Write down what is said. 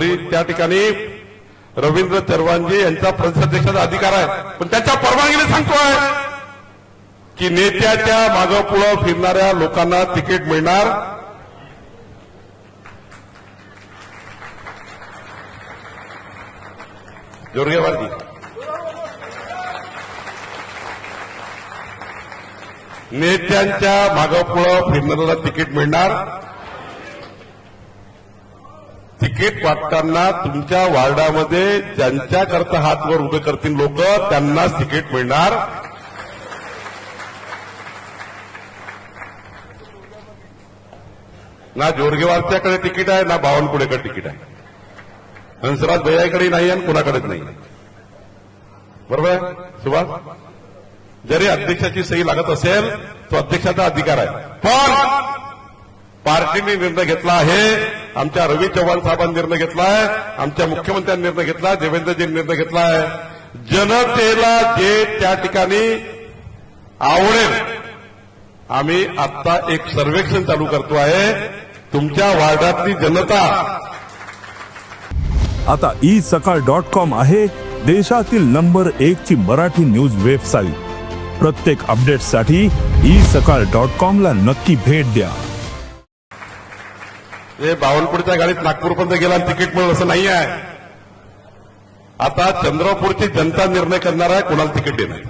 वरी त्या ठिकाणी रवींद्र चरवांजे यांचा प्रदेशाध्यक्षाचा अधिकार आहे. पण त्याच्या परवानगीने सांगतोय की नेत्याच्या मागं पुढं फिरणाऱ्या लोकांना तिकीट मिळणार. जोरगेवारजी नेत्यांच्या मागं पुढं फिरणाऱ्याला तिकीट मिळणार. तिकीट वाटताना तुमच्या वार्डामध्ये ज्यांच्याकरता हात वर उभे करतील लोक त्यांनाच तिकीट मिळणार. ना जोरगेवारच्याकडे तिकीट आहे ना बावनकुळेकडे तिकीट आहे. हंसराज भैयाकडे नाही आणि कुणाकडेच नाही. बरोबर आहे सुभाष? जरी अध्यक्षाची सही लागत असेल तो अध्यक्षाचा अधिकार आहे. पण पार्टीने निर्णय घेतला आहे आमच्या रवी चव्हाण साहेबांनी निर्णय घेतलाय आमच्या मुख्यमंत्र्यांनी निर्णय घेतला देवेंद्रजींनी निर्णय घेतलाय. जनतेला जे त्या ठिकाणी आवडेल आम्ही आता एक सर्वेक्षण चालू करतो आहे. तुमच्या वार्डातली जनता. आता ई सकाळ डॉट कॉम आहे देशातील नंबर एक ची मराठी न्यूज वेबसाईट. प्रत्येक अपडेटसाठी ई सकाळ डॉट कॉम ला नक्की भेट द्या. हे बावनकुळच्या गाडीत नागपूरपर्यंत गेला आणि तिकीट मिळेल असं नाही आहे आता चंद्रपूरची जनता निर्णय करणार आहे कोणाला तिकीट देणार